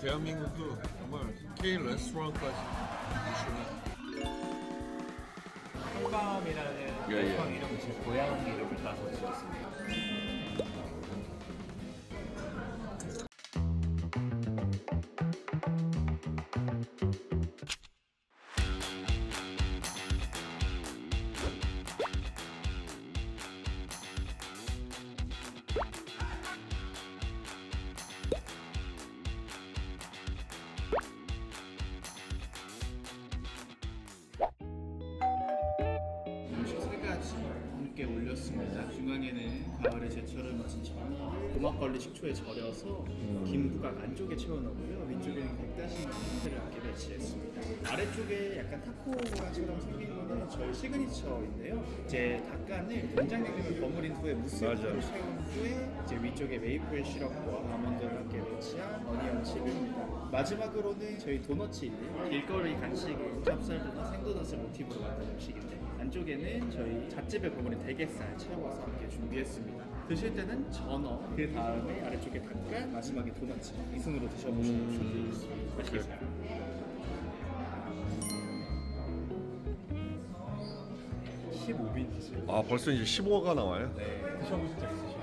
대한민국도 정말 K 레스토랑까지 한밤이라는 예, 예. 제 고향 이름을 따서 지었습니다. 올렸습니다. 중앙에는 가을의 제철을 맞은 전어, 고막걸리 식초에 절여서 김부각 안쪽에 채워넣고요. 위쪽에는 백다시 형태를 함께 배치했습니다. 아래쪽에 약간 타코처럼 생긴 거는 저희 시그니처인데요. 이제 닭간을 된장냉면을 버무린 후에 무스로 채운 후에 이제 위쪽에 메이플 시럽과 아몬드를 함께 배치한 어니언 칩입니다. 마지막으로는 저희 도너츠 있는 길거리 간식인 찹쌀도넛, 생도넛을 모티브로 만든 음식인데 안쪽에는 저희 잣집에 버무린 대게살 채워서 함께 준비했습니다. 드실 때는 전어, 그 다음에 아래쪽에 닭간, 마지막에 도너츠 이 순으로 드셔보시면 좋겠습니다. 맛있겠어요? 15빈티지. 아 벌써 이제 15가 나와요? 네. 드셔보신 적 있으실까요?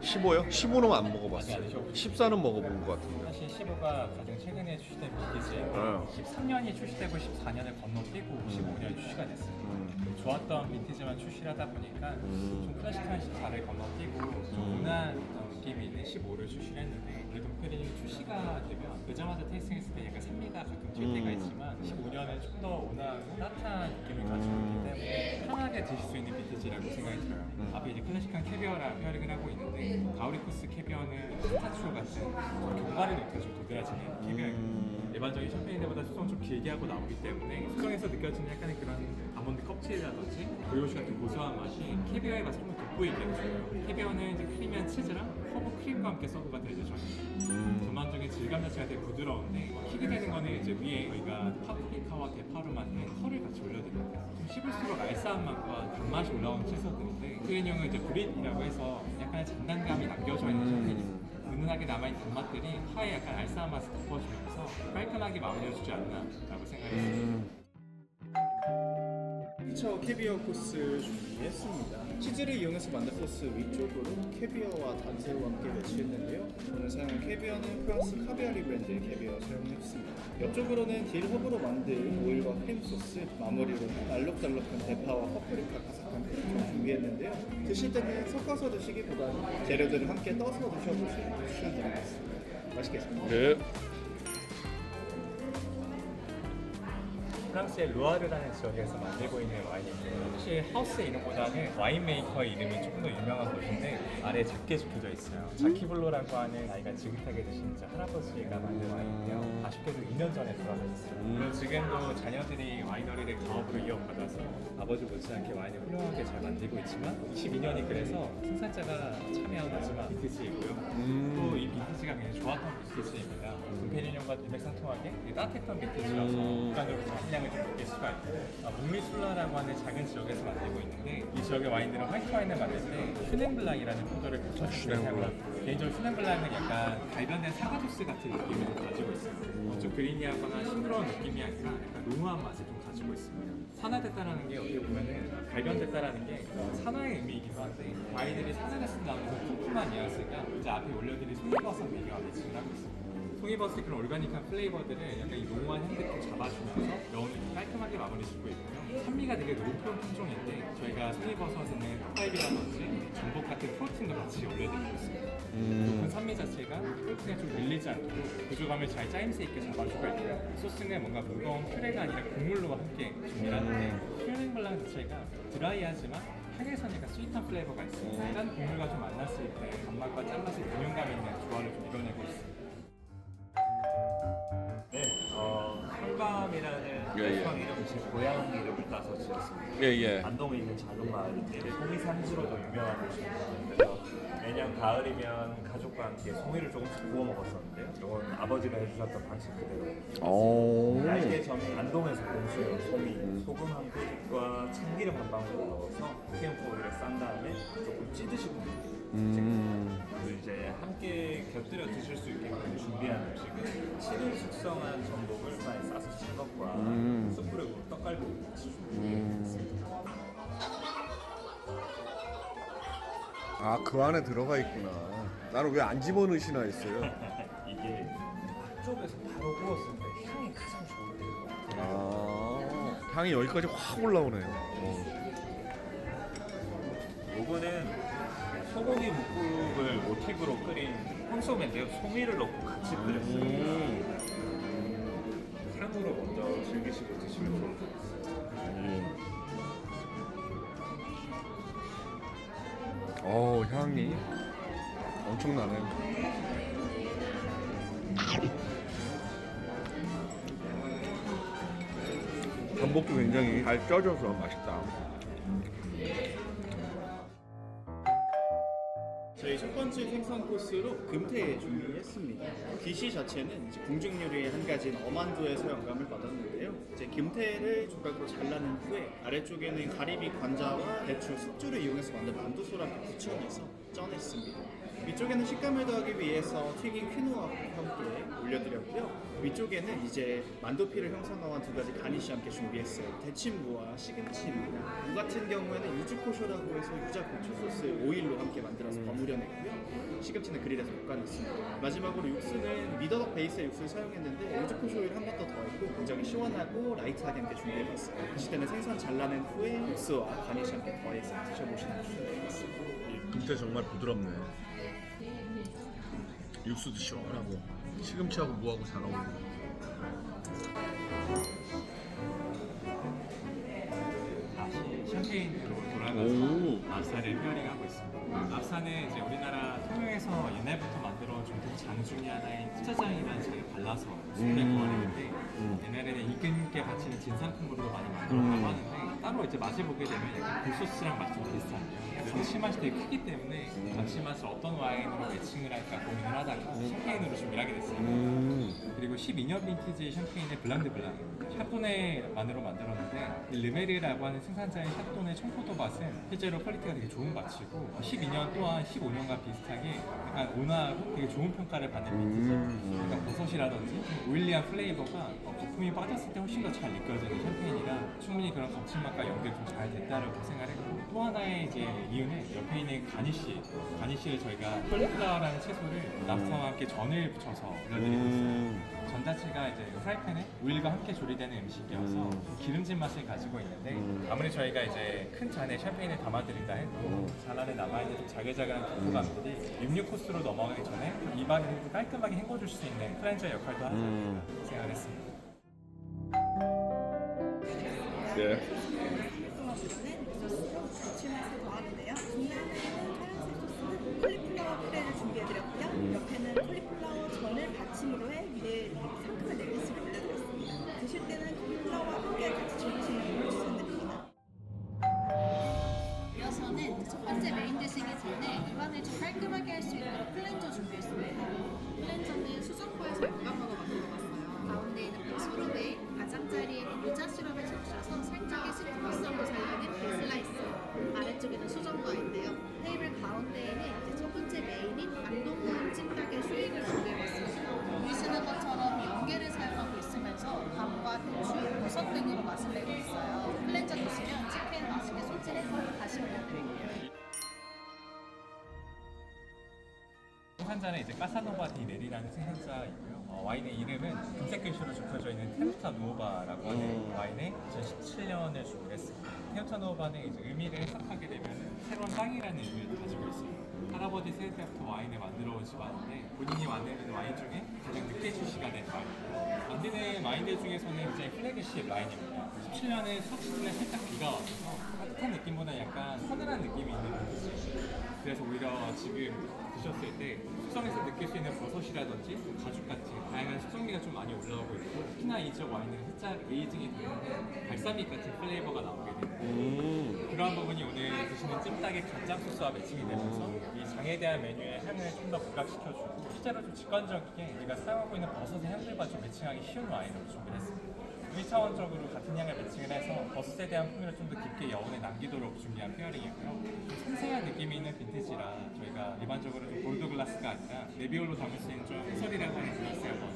15요? 15는 안 먹어봤어요. 아니, 아니죠. 14는 먹어본 것 같은데. 사실 15가 가장 최근에 출시된. 네. 13년이 출시되고 14년을 건너뛰고 15년이 출시가 됐어요. 음. 좋았던 빈티지만 출시를 하다 보니까 좀 클래식한 14를 건너뛰고 좀 온화한 어떤 느낌이 있는 15를 출시를 했는데 그래도 페리님 출시가 되면 그자마자 테이스팅했을 때 약간 산미가 가끔 튈 때가 음. 있지만 15년은 좀 더 온화하고 따뜻한 느낌을 가지고 있기 때문에 편하게 드실 수 있는 빈티지라고 생각이 들어요. 앞에 이제 클래식한 캐비어랑 페어링을 하고 있는데 가오리 코스 캐비어는 스타츄 같은 견과류 노트가 좀 도드라지는 캐비어입니다. 일반적인 샴페인들보다 수성을 좀 길게 하고 나오기 때문에 수성에서 느껴지는 약간의 그런 아몬드 껍질이라든지 브리오시 같은 고소한 맛이 캐비어의 맛을 좀 돋보이게 해줘요. 캐비어는 이제 크리미한 치즈랑 허브 크림과 함께 서브가 되죠 저는. 전반적인 질감 자체가 되게 부드러운데 킥이 되는 거는 이제 위에 저희가 파프리카와 대파로 만든 펄을 같이 올려드립니다. 좀 씹을수록 알싸한 맛과 단맛이 올라오는 채소들인데 크린형은 이제 브릿이라고 해서 약간의 장단감이 남겨져 있는 샴페인입니다. 은은하게 남아있는 단맛들이 파에 약간 알싸한 맛을 덮어주면서 깔끔하게 마무리해주지 않나라고 생각했습니다. 피처 캐비어 코스 준비했습니다. 치즈를 이용해서 만든 소스 위쪽으로 캐비어와 단새우와 함께 배치했는데요. 오늘 사용한 캐비어는 프랑스 카비아리 브랜드의 캐비어 사용했습니다. 옆쪽으로는 딜 허브로 만든 오일과 크림 소스, 마무리로는 알록달록한 대파와 파프리카 바삭한 크림을 준비했는데요. 드실 때는 섞어서 드시기보다는 재료들을 함께 떠서 드셔보시는 걸 추천드리겠습니다. 맛있겠습니다. 네. 프랑스의 루아르라는 지역에서 만들고 있는 와인인데 사실 하우스 이름보다는 와인 메이커의 이름이 조금 더 유명한 곳인데 아래에 작게 적혀져 있어요. 자키블로라고 하는 아이가 지긋하게 드시는 저 할아버지가 만든 와인인데요. 아쉽게도 2년 전에 돌아가셨어요. 물론 지금도 자녀들이 와이너리를 가업으로 이어받아서 아버지 못지않게 와인을 훌륭하게 잘 만들고 있지만 22년이 그래서 생산자가 참여한 마지막 빈티지이고요. 또 이 빈티지가 굉장히 좋았던 빈티지입니다. 금페리뇽과 일맥상통하게 되게 따뜻했던 빈티지라서 국간적으로 잔량을 좀 느낄 수가 있고 아, 묵리술라라고 하는 작은 지역에서 만들고 있는데 이 지역의 와인들은 화이트 와인을 만들 때 슈넨블랑이라는 포도를 붙여주는 사용을 개인적으로 슈넨블랑은 약간 발변된 사과 주스 같은 느낌을 좀 가지고 있어요. 어, 좀 그린이하거나 싱그러운 느낌이 아니라 약간 농후한 맛을 좀 가지고 있습니다. 산화됐다라는 게 어떻게 보면은 발견됐다라는 게 산화의 의미이기도 한데 와인들이 산화됐을 때 나오는 그 풍부한 뉘앙스가 이제 앞에 올려드린 송이버섯 메뉴와 매칭을 하고 있습니다. 송이버섯의 그런 오르가닉한 플레이버들을 약간 이 농후한 향들을 잡아주면서 여운을 깔끔하게 마무리해주고 있고요. 산미가 되게 높은 품종인데 저희가 송이버섯에는 닭갈비라든지 전복 같은 프로틴도 같이 올려드리고 있습니다. 높은 산미 자체가 프로틴에 좀 밀리지 않도록 구조감을 잘 짜임새 있게 잡아주고 있고요. 소스는 뭔가 무거운 퓨레가 아니라 국물로 함께 준비를 하는데 퓨어링 블랑 자체가 드라이하지만 약간 스윗한 플레이버가 있어요. 짠 국물과 좀 만났을 때 단맛과 짠맛의 균형감 있는 조화를 좀 이뤄내고 있습니 예, 예. 레스토랑 이름을 제 고향 이름을 따서 지었습니다. 예, 예. 안동에 있는 작은 마을인데 송이 산지로도 유명한 곳입니다. 그래서 매년 가을이면 가족과 함께 송이를 조금씩 구워 먹었었는데요. 이건 아버지가 해주셨던 방식 그대로. 오. 얇게 점인 안동에서 공수해온 송이, 소금 한 꼬집과 참기름 한 방울 넣어서 캠프 오일에 싼 다음에 조금 찌듯이 굽는 음. 그리고 이제 함께 곁들여 드실 수 있게끔 준비한 음식은 7일 숙성한 전복을 파에 싸서 친 것과 음. 숯불에 떡갈비 같이 준비했습니다. 아 그 안에 들어가 있구나. 나는 왜 안 집어넣으시나 했어요. 이게 쪽에서 바로 구웠을 때 향이 가장 좋은데요. 아 향이 여기까지 확 올라오네요. 어. 요거는 소고기 묵국을 모티브로 끓인 홍소인데요. 송이를 넣고 같이 끓였어요. 음. 향으로 먼저 즐기시고 드시면 좋을 것 같아요. 어 향이 엄청나네. 전복도 굉장히 잘 쪄져서 맛있다. 코스로 금태 준비했습니다. 디시 자체는 이제 궁중 요리의 한 가지인 어만두에서 영감을 받았는데요. 이제 금태를 조각으로 잘라낸 후에 아래쪽에는 가리비 관자와 대추, 숙주를 이용해서 만든 만두소랑 부쳐내서 쪄냈습니다. 위쪽에는 식감을 더하기 위해서 튀긴 퀴노아와 함께 올려드렸고요. 위쪽에는 이제 만두피를 형성한 두 가지 가니쉬 함께 준비했어요. 대친무와 시금치입니다. 무 같은 경우에는 유즈코쇼라고 해서 유자 고추 소스 오일로 함께 만들어서 버무려냈고요. 시금치는 그릴에서 볶아냈습니다. 마지막으로 육수는 미더덕 베이스의 육수를 사용했는데 유즈코쇼 오일 한 번 더 더했고 굉장히 시원하고 라이트하게 함께 준비해봤어요. 드실 때는 생선 잘라낸 후에 육수와 가니쉬 함께 더해서 드셔보시는 걸 추천드리겠습니다. 금태 정말 부드럽네. 육수도 시원하고 시금치하고 무하고 잘 어울려. 다시 샴페인으로 오. 돌아가서 랍사를 페어링 하고 있습니다. 랍사는 이제 우리나라 통영에서 옛날부터 만들어준 장 중에 하나인 짜장이라는 장에 발라서 음. 거리인데 옛날에는 임금님께 바치는 진상품으로도 많이 만들었다고 음. 하는데 따로 이제 맛을 보게 되면 약간 굴소스랑 맛이 좀 비슷한데요. 감칠맛이 되게 크기 때문에 감칠맛을 어떤 와인으로 매칭을 할까 고민을 하다가 샴페인으로 준비를 하게 됐어요. 음. 그리고 12년 빈티지 샴페인의 블랑드 블랑 샤토네만으로 만들었는데 이 르메르라고 하는 생산자의 샤토네 청포도 맛은 실제로 퀄리티가 되게 좋은 맛이고 12년 또한 15년과 비슷하게 약간 온화하고 되게 좋은 평가를 받는 빈티지 음. 약간 버섯이라든지 좀 오일리한 플레이버가 어, 거품이 빠졌을 때 훨씬 더 잘 느껴지는 샴페인이라 충분히 그런 감칠맛과 연결이 좀잘 됐다고 생각했고 또 하나의 이제 이유는 옆에 있는 가니쉬 가니쉬를 저희가 컬리플라워라는 채소를 랍스터와 함께 전을 붙여서 올려드리고 있어요 음. 전 자체가 이제 프라이팬에 오일과 함께 조리되는 음식이어서 음. 좀 기름진 맛을 가지고 있는데 음. 아무리 저희가 이제 큰 잔에 샴페인을 담아드린다 해도 음. 잔 안에 남아있는 좀 자글자글한 고감들이 육류 코스로 넘어가기 전에 좀 입안을 좀 깔끔하게 헹궈줄 수 있는 클렌저 역할도 하지 음. 않을까 생각했습니다. 추천드립니다. 이어서는 첫 번째 메인 드시기 전에 입안을 좀 깔끔하게 할 수 있도록 클렌저 준비했습니다. 클렌저 이제 까사노바 디 네리라는 생산자이고요. 어, 와인의 이름은 금색 글씨로 적혀져 있는 테우타 노바라고 하는 음. 와인에 2017년을 준비했습니다. 테우타 노바는 이제 의미를 해석하게 되면 새로운 땅이라는 의미를 가지고 있습니다. 할아버지 세대 때부터 와인을 만들어 온 집안인데 본인이 만드는 와인 중에 가장 늦게 출시가 된 와인. 만드는 와인들 중에서는 이제 플래그십 라인입니다. 17년에 수학 시즌에 살짝 비가 와서 따뜻한 느낌보다 약간 서늘한 느낌이 있는 음식이에요. 그래서 오히려 지금 드셨을 때 숙성에서 느낄 수 있는 버섯이라든지 가죽 같은 다양한 숙성미가 좀 많이 올라오고 있고 특히나 이 지역 와인은 살짝 에이징이 되는데 발사믹 같은 플레이버가 나오게 됩니다. 음. 그러한 부분이 오늘 드시는 찜닭의 간장 소스와 매칭이 되면서 이 장에 대한 메뉴의 향을 좀 더 부각시켜주고 실제로 좀 직관적이게 우리가 사용하고 있는 버섯의 향들과 좀 매칭하기 쉬운 와인으로 준비를 했습니다. 1차원적으로 같은 양을 매칭을 해서 버섯에 대한 풍미를 좀 더 깊게 여운에 남기도록 준비한 페어링이고요. 좀 생생한 느낌이 있는 빈티지라 저희가 일반적으로 좀 골드 글라스가 아니라 네비올로 담을 수 있는 좀 해설이라고 하는 글라스 한번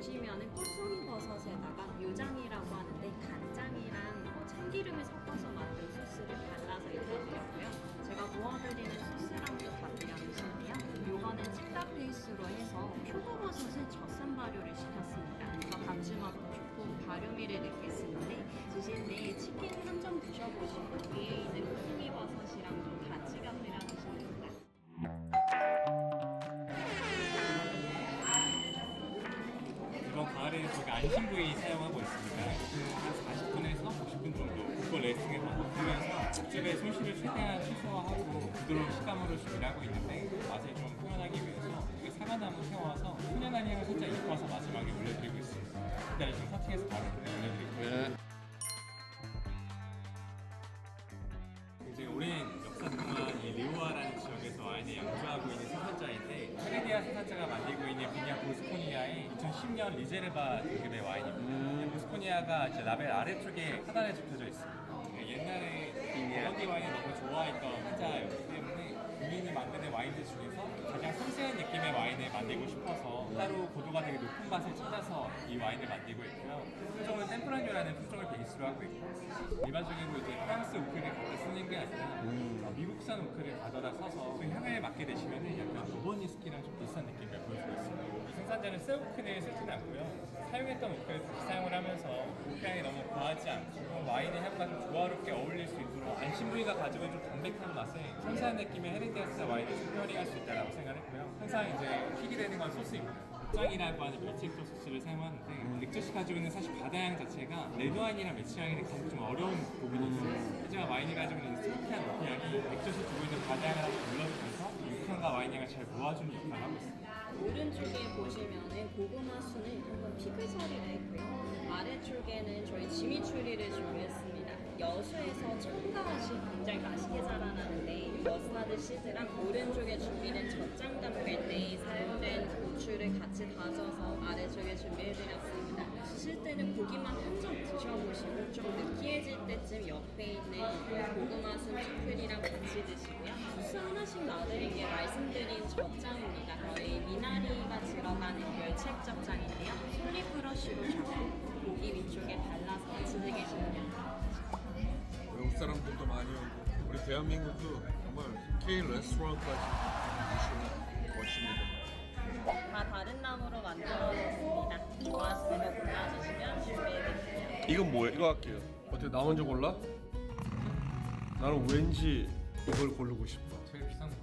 보시면은 꽃송이 버섯에다가 요장이라고 하는데 간장이랑 뭐 참기름을 섞어서 만든 소스를 발라서 입혀드렸고요. 제가 구워드리는 소스랑도 다 드려주시는데요. 요거는 칠갑 베이스로 해서 표고버섯에 젖산 발효를 시켰습니다. 그래서 감칠맛도 좋고 발효미를 느꼈는데 드실 때 치킨 한 점 드셔보시고 위에 있는 콩이 안심부위 사용하고 있습니다. 한 40분에서 50분 정도 국거 레이싱을 반복하면서 육즙의 손실을 최대한 최소화하고 부드러운 식감으로 준비를 하고 있는데 맛을 좀 표현하기 위해서 저희가 사과나무 세워서 향을 살짝 입혀서 마지막에 올려드리고 있습니다. 좀 커팅해서 바로 올려드리고요. 굉장히 오랜 역사 동안 이 리오아라는 지역에서 와인을 양조하고 있는 생산자인데 헤레디아 생산자가 만들고 있는 비냐 보스코니아의 2010년 리제르바 등급의 와인입니다. 이 보스코니아가 이제 라벨 아래쪽에 하단에 접혀져 있습니다. 옛날에 버건디 와인을 너무 좋아했던 한자였기 때문에 본인이 만드는 와인들 중에서 가장 섬세한 느낌의 와인을 만들고 싶어서 따로 고도가 되게 높은 맛을 찾아서 이 와인을 만들고 있고요. 품종은 템프라뇨라는 품종을 베이스로 하고 있고 일반적으로 이제 프랑스 오크를 갖다 쓰는 게 아니라 어, 미국산 오크를 가져다 써서 그 향을 맡게 되시면 약간 오버니 스키랑 좀 비슷한 느낌을 보여주고 있습니다. 이 생산자는 새 오크를 쓰진 않고요. 사용했던 오크를 다시 사용을 하면서 오크 향이 너무 과하지 않고 와인의 향과 좀 조화롭게 어울릴 수 있도록 안심부위가 가지고 있는 좀 담백한 맛에 섬세한 느낌의 헤리테스 와인을 특별히 할 수 있다고 생각했고요. 항상 이제 픽이 되는 건 소스입니다. 짱이라고 하는 밀치액젓 소스를 사용하는데 액젓이 가지고 있는 사실 바다향 자체가 레드와인이랑 매치하기는 가장 좀 어려운 부분이죠. 하지만 와인이 가지고 있는 스모키한 노피향이 액젓이 두고 있는 바다향을 한번 눌러주면서 육향과 와인향을 잘 모아주는 역할을 하고 있습니다. 오른쪽에 보시면은 고구마 순을 피클 처리를 했고요. 아래쪽에는 저희 지미 추리를 준비했습니다. 여수에서 첨가시 굉장히 맛있게 자라나는데 머스타드 시드랑 오른쪽에 준비된 젖장담 밴드에 사용된 고추를 같이 다져서 아래쪽에 준비해드렸습니다. 드실 때는 고기만 드셔보시고 좀 느끼해질 때쯤 옆에 있는 고구마 순 피클이랑 같이 드시고요. 소스 하나씩 놔드린 게 말씀드린 젖장입니다. 저희 미나리가 들어가는 멸치액젓장인데요. 솔리 브러쉬로 잡고 고기 위쪽에 발라서 드시면 됩니다. 외국 사람들도 많이 오고 우리 대한민국도 정말 K 레스토랑까지 이건 뭐야? 이거 할게요. 어떻게 나 먼저 골라? 나는 왠지 이걸 고르고 싶어. 제일 비싼 거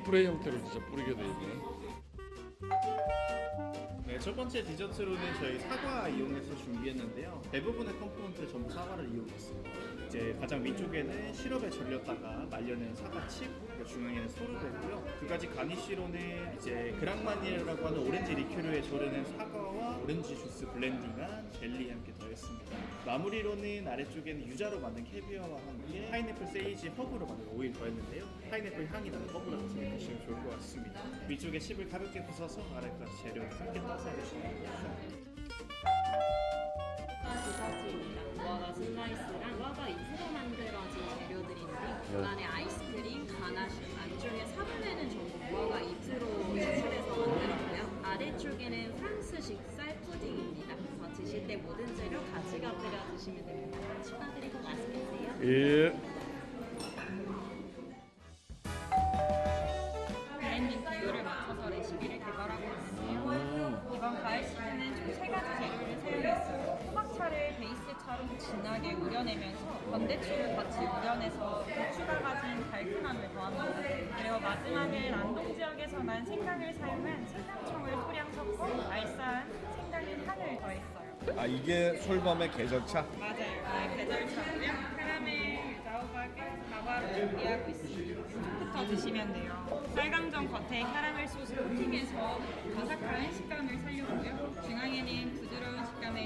스프레이 형태로 진짜 뿌리게 돼 있네. 네, 첫 번째 디저트로는 저희 사과 이용해서 준비했는데요. 대부분의 컴포넌트를 전부 사과를 이용했어요. 이제 가장 위쪽에는 시럽에 절렸다가 말려낸 사과칩, 중앙에는 소르베고요. 두 가지 가니쉬로는 이제 그랑마니에라고 하는 오렌지 리큐르에 절여낸 사과와 오렌지 주스 블렌딩한 젤리 함께 더했습니다. 마무리로는 아래쪽에는 유자로 만든 캐비어와 함께 파인애플 세이지 허브로 만든 오일 더했는데요. 파인애플 향이 나는 같이 드시면 좋을 것 같습니다. 위쪽에 칩을 가볍게 부숴서 아래까지 재료를 함께 떠서 드시면 됩니다. 무화과 슬라이스랑 무화과 잎으로 만들어진 재료들인데 중간에 아이스크림, 가나슈, 안쪽에 사분에는 전부 무화과 잎으로 추출해서 만들었고요. 아래쪽에는 프랑스식 쌀 드실 때 모든 재료 같이 곁들여 드시면 됩니다. 축하드리고 맛있게 드세요. 예. 브랜딩 비율을 맞춰서 레시피를 개발하고 있는데요. 이번 가을 시즌은 총 세 가지 재료를 사용했어요. 베이스차로 진하게 우려내면서 건대추를 같이 우려내서 고추가 가진 달큰함을 더합니다. 그리고 마지막에 안동 지역에서 난 생강을 사용한 생강청을 소량 섞어 알싸한 생강의 향을 더했어요. 아 이게 솔밤의 계절차? 맞아요. 네, 계절차고요. 카라멜 유자호박을 다바로 준비하고 있습니다. 왼쪽부터 드시면 돼요. 쌀강정 겉에 카라멜 소스 코팅해서 바삭한 식감을 살려고요. 중앙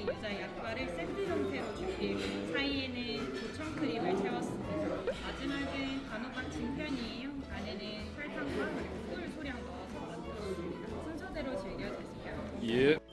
식감의 유자 약과를 샌드 형태로 준비했고 사이에는 조청 크림을 채웠습니다. 마지막은 단호박 진편이에요. 안에는 설탕과 그리고 꿀 소량 넣어서 만들었습니다. 순서대로 즐겨주세요. 예.